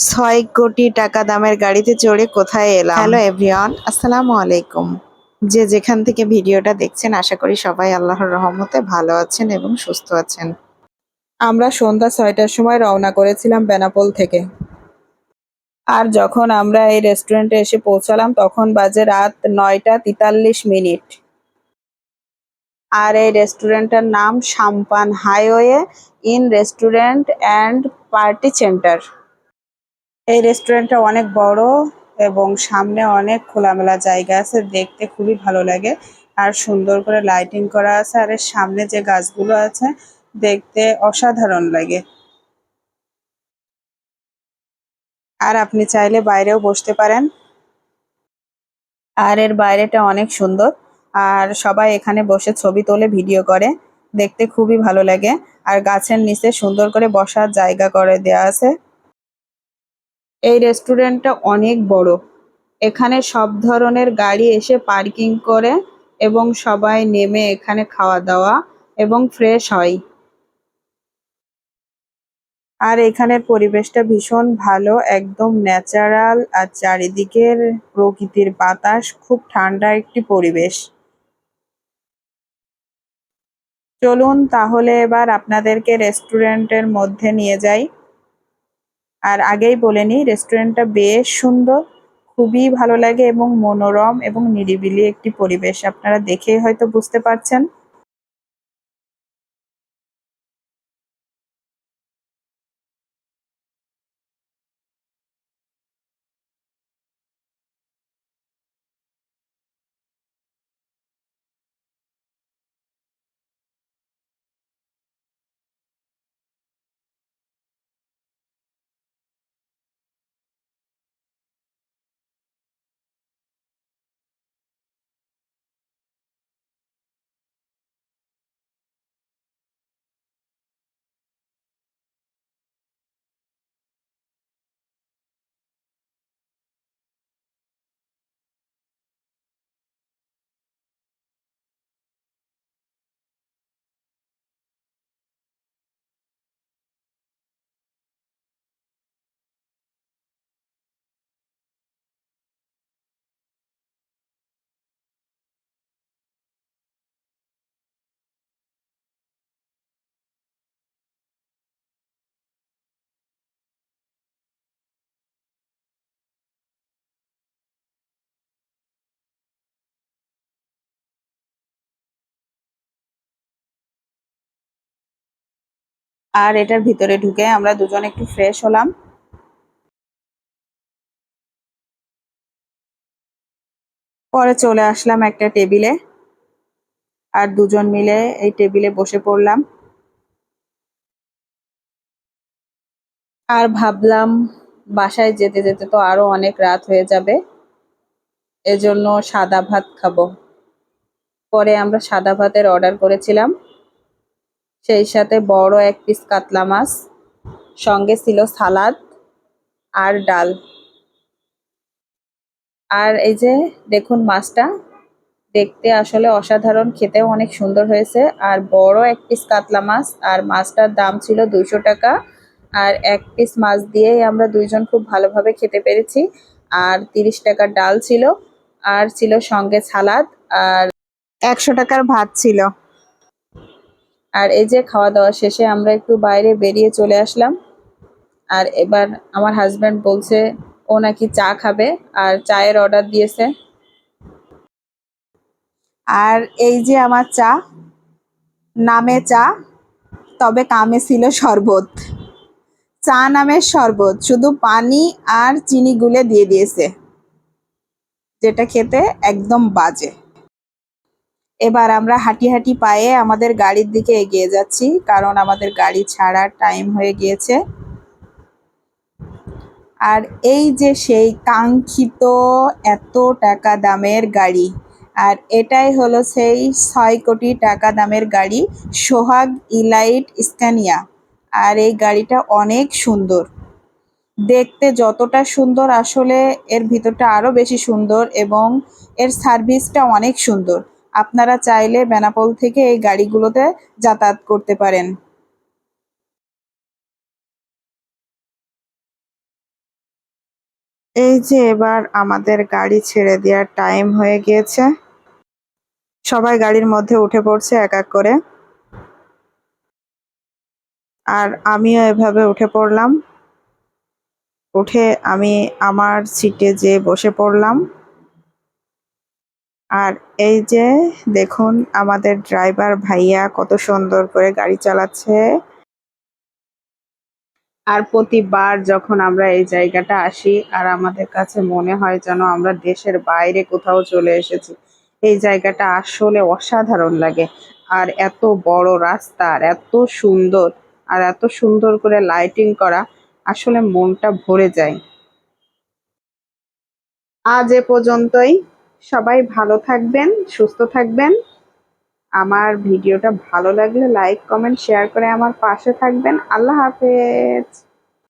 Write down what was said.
ছয় কোটি টাকা দামের গাড়িতে চড়ে কোথায় এলাম? হ্যালো এভরিওয়ান আসসালামু আলাইকুম। যে যেখান থেকে ভিডিওটা দেখছেন, আশা করি সবাই আল্লাহর রহমতে ভালো আছেন এবং সুস্থ আছেন। আমরা সন্ধ্যা ছয়টার সময় রওনা করেছিলাম বেনাপোল থেকে। আর যখন আমরা এই রেস্টুরেন্টে এসে পৌঁছালাম, তখন বাজে রাত নয়টা তেতাল্লিশ মিনিট। আর এই রেস্টুরেন্টের নাম Sampan highway in restaurant and party centre এই রেস্টুরেন্টটা অনেক বড় এবং সামনে অনেক খোলামেলা জায়গা আছে, দেখতে খুবই ভালো লাগে। আর সুন্দর করে লাইটিং করা আছে, আর এর সামনে যে গাছগুলো আছে, দেখতে অসাধারণ লাগে। আর আপনি চাইলে বাইরেও বসতে পারেন। আর এর বাইরেটা অনেক সুন্দর। আর সবাই এখানে বসে ছবি তোলে, ভিডিও করে। দেখতে খুবই ভালো লাগে। আর গাছের নিচে সুন্দর করে বসার জায়গা করে দেয়া আছে। এই রেস্টুরেন্টটা অনেক বড়। এখানে সব ধরনের গাড়ি এসে পার্কিং করে এবং সবাই নেমে এখানে খাওয়া দাওয়া এবং ফ্রেশ হয়। আর এখানের পরিবেশটা ভীষণ ভালো, একদম ন্যাচারাল আর চারিদিকের প্রকৃতির বাতাস, খুব ঠান্ডা একটি পরিবেশ। চলুন তাহলে এবার আপনাদেরকে রেস্টুরেন্টের মধ্যে নিয়ে যাই। আর আগেই বলে নিই রেস্টুরেন্টটা বেশ সুন্দর, খুবই ভালো লাগে এবং মনোরম এবং নিরিবিলি একটি পরিবেশ। আপনারা দেখেই হয়তো বুঝতে পারছেন। আর এটার ভিতরে ঢুকে আমরা দুজন একটু ফ্রেশ হলাম। পরে চলে আসলাম একটা টেবিলে। আর দুজন মিলে এই টেবিলে বসে পড়লাম। আর ভাবলাম, বাসায় যেতে যেতে তো আরও অনেক রাত হয়ে যাবে। এজন্য সাদা ভাত খাব। পরে আমরা সাদা ভাতের অর্ডার করেছিলাম। সেই সাথে বড় এক পিস কাতলা মাছ, সঙ্গে ছিল সালাদ আর ডাল। আর এই যে দেখুন মাছটা, দেখতে আসলে অসাধারণ, খেতেও অনেক সুন্দর হয়েছে। আর বড় এক পিস কাতলা মাছ, আর মাছটার দাম ছিল দুশো টাকা। আর এক পিস মাছ দিয়েই আমরা দুইজন খুব ভালোভাবে খেতে পেরেছি। আর তিরিশ টাকার ডাল ছিল, আর ছিল সঙ্গে সালাদ, আর একশো টাকার ভাত ছিল। আর এই যে খাওয়া দাওয়া শেষে আমরা একটু বাইরে বেরিয়ে চলে আসলাম। আর এবার আমার হাজব্যান্ড বলছে, ও নাকি চা খাবে আর চায়ের অর্ডার দিয়েছে। আর এই যে আমার চা, নামে চা, তবে কামে ছিল শরবত। চা নামের শরবত, শুধু পানি আর চিনি গুলে দিয়ে দিয়েছে, যেটা খেতে একদম বাজে। এবার আমরা হাঁটি হাঁটি পায়ে আমাদের গাড়ির দিকে এগিয়ে যাচ্ছি, কারণ আমাদের গাড়ি ছাড়ার টাইম হয়ে গিয়েছে। আর এই যে সেই কাঙ্ক্ষিত এত টাকা দামের গাড়ি, আর এটাই হলো সেই ছয় কোটি টাকা দামের গাড়ি সোহাগ ইলাইট স্ক্যানিয়া আর এই গাড়িটা অনেক সুন্দর। দেখতে যতটা সুন্দর, আসলে এর ভিতরটা আরও বেশি সুন্দর এবং এর সার্ভিসটা অনেক সুন্দর। আপনারা চাইলে বেনাপোল থেকে এই গাড়িগুলোতে যাতায়াত করতে পারেন। এই যে এবার আমাদের গাড়ি ছেড়ে দেওয়ার টাইম হয়ে গিয়েছে। সবাই গাড়ির মধ্যে উঠে পড়ছে এক এক করে। আর আমিও এভাবে উঠে পড়লাম। উঠে আমি আমার সিটে যে বসে পড়লাম। আর এই যে দেখুন আমাদের ড্রাইভার ভাইয়া কত সুন্দর করে গাড়ি চালাচ্ছে। আর প্রতিবার যখন আমরা এই জায়গাটা আসি, আর আমাদের কাছে মনে হয় যেন আমরা দেশের বাইরে কোথাও চলে এসেছি, এই জায়গাটা আসলে অসাধারণ লাগে। আর এত বড় রাস্তা, আর এত সুন্দর, আর এত সুন্দর করে লাইটিং করা, আসলে মনটা ভরে যায়। আজ এ পর্যন্তই। সবাই ভালো থাকবেন, সুস্থ থাকবেন। আমার ভিডিওটা ভালো লাগলে লাইক কমেন্ট শেয়ার করে আমার পাশে থাকবেন। আল্লাহ হাফেজ।